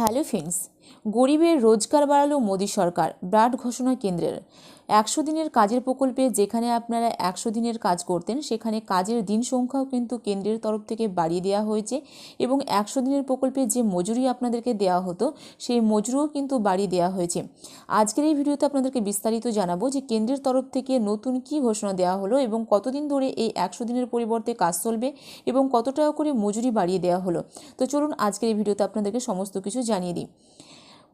Hello friends গরিবের রোজগার বাড়ালো মোদী সরকার ব্রাড ঘোষণা কেন্দ্রের। একশো দিনের কাজের প্রকল্পে যেখানে আপনারা একশো দিনের কাজ করতেন, সেখানে কাজের দিন সংখ্যাও কিন্তু কেন্দ্রের তরফ থেকে বাড়িয়ে দেওয়া হয়েছে এবং একশো দিনের প্রকল্পে যে মজুরি আপনাদেরকে দেওয়া হতো, সেই মজুরিও কিন্তু বাড়িয়ে দেওয়া হয়েছে। আজকের এই ভিডিওতে আপনাদেরকে বিস্তারিত জানাব যে কেন্দ্রের তরফ থেকে নতুন কি ঘোষণা দেওয়া হলো এবং কতদিন ধরে এই একশো দিনের পরিবর্তে কাজ চলবে এবং কত টাকা করে মজুরি বাড়িয়ে দেওয়া হলো। তো চলুন আজকের এই ভিডিওতে আপনাদেরকে সমস্ত কিছু জানিয়ে দিই।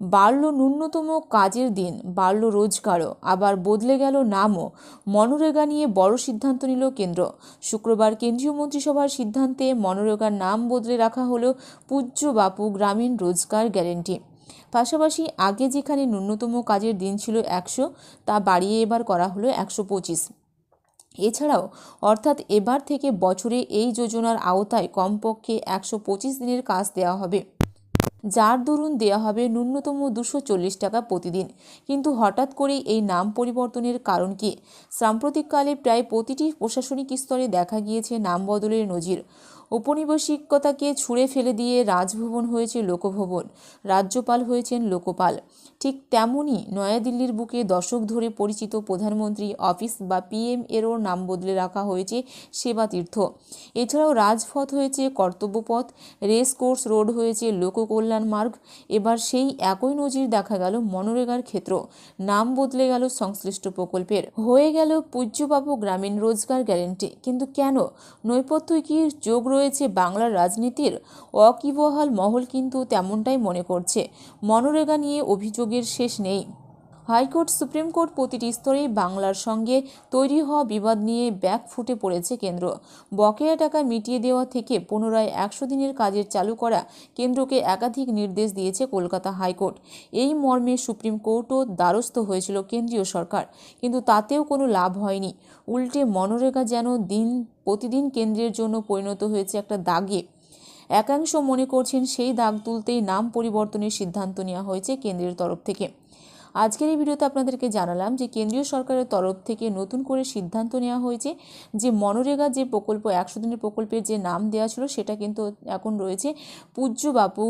বাড়ল ন্যূনতম কাজের দিন, বাড়ল রোজগারও, আবার বদলে গেল নামও। মনরেগা নিয়ে বড় সিদ্ধান্ত নিল কেন্দ্র। শুক্রবার কেন্দ্রীয় মন্ত্রিসভার সিদ্ধান্তে মনরেগার নাম বদলে রাখা হলো পূজ্য বাপু গ্রামীণ রোজগার গ্যারেন্টি। পাশাপাশি আগে যেখানে ন্যূনতম কাজের দিন ছিল একশো, তা বাড়িয়ে এবার করা হলো একশো পঁচিশ। এছাড়াও, অর্থাৎ এবার থেকে বছরে এই যোজনার আওতায় কমপক্ষে একশো পঁচিশ দিনের কাজ দেওয়া হবে। যার দরুন দেওয়া হবে ন্যূনতম দুশো টাকা প্রতিদিন। কিন্তু হঠাৎ করেই এই নাম পরিবর্তনের কারণ কি? সাম্প্রতিককালে প্রায় প্রতিটি প্রশাসনিক স্তরে দেখা গিয়েছে নাম বদলের নজির। ঔপনিবেশিকতাকে ছুঁড়ে ফেলে দিয়ে রাজভবন হয়েছে লোকভবন, রাজ্যপাল হয়েছেন লোকপাল। ঠিক তেমনই নয়াদিল্লির বুকে দশক ধরে পরিচিত প্রধানমন্ত্রী, অফিস বা পিএম এরও নাম বদলে রাখা হয়েছে সেবা তীর্থ এছাড়াও রাজপথ হয়েছে কর্তব্যপথ, রেস কোর্স রোড হয়েছে লোককল্যাণ মার্গ, এবার সেই একই নজির দেখা গেল মনরেগার ক্ষেত্র। নাম বদলে গেল সংশ্লিষ্ট প্রকল্পের। হয়ে গেল পূজ্যবাবু গ্রামীণ রোজগার গ্যারেন্টি। কিন্তু কেন? নৈপথ্যই কি যোগ রয়েছে বাংলার রাজনীতির অকিবহাল মহল কিন্তু তেমনটাই মনে করছে। মনরেগা নিয়ে অভিযোগের শেষ নেই। হাইকোর্ট, সুপ্রিম কোর্ট প্রতিটি স্তরেই বাংলার সঙ্গে তৈরি হওয়া বিবাদ নিয়ে ব্যাক ফুটে পড়েছে কেন্দ্র। বকেয়া টাকা মিটিয়ে দেওয়া থেকে পুনরায় একশো দিনের কাজের চালু করা কেন্দ্রকে একাধিক নির্দেশ দিয়েছে কলকাতা হাইকোর্ট। এই মর্মে সুপ্রিম কোর্টও দ্বারস্থ হয়েছিল কেন্দ্রীয় সরকার, কিন্তু তাতেও কোনো লাভ হয়নি। উল্টে মনরেগা যেন দিন, প্রতিদিন কেন্দ্রের জন্য পরিণত হয়েছে একটা দাগে। একাংশ মনে করছেন সেই দাগ তুলতেই নাম পরিবর্তনের সিদ্ধান্ত নেওয়া হয়েছে কেন্দ্রের তরফ থেকে। আজকের এই ভিডিওতে আপনাদেরকে জানালাম যে কেন্দ্রীয় সরকারের তরফ থেকে নতুন করে সিদ্ধান্ত নেওয়া হয়েছে যে মনরেগা যে প্রকল্প, একশো দিনের প্রকল্পের যে নাম দেওয়া ছিল সেটা কিন্তু এখন রয়েছে। পূজ্য বাপু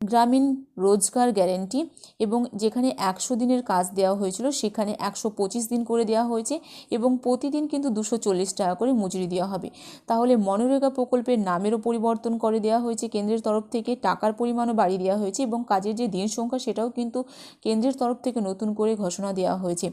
গ্রামীণ রোজগার গ্যারেন্টি এবং যেখানে একশো দিনের কাজ দেওয়া হয়েছিল, সেখানে একশো পঁচিশ দিন করে দেওয়া হয়েছে এবং প্রতিদিন কিন্তু দুশো চল্লিশ টাকা করে মজুরি দেওয়া হবে। তাহলে মনরেগা প্রকল্পের নামেরও পরিবর্তন করে দেওয়া হয়েছে কেন্দ্রের তরফ থেকে, টাকার পরিমাণও বাড়িয়ে দেওয়া হয়েছে এবং কাজের যে দিন সংখ্যা, সেটাও কিন্তু কেন্দ্রের তরফ থেকে নতুন করে ঘোষণা দেওয়া হয়েছে।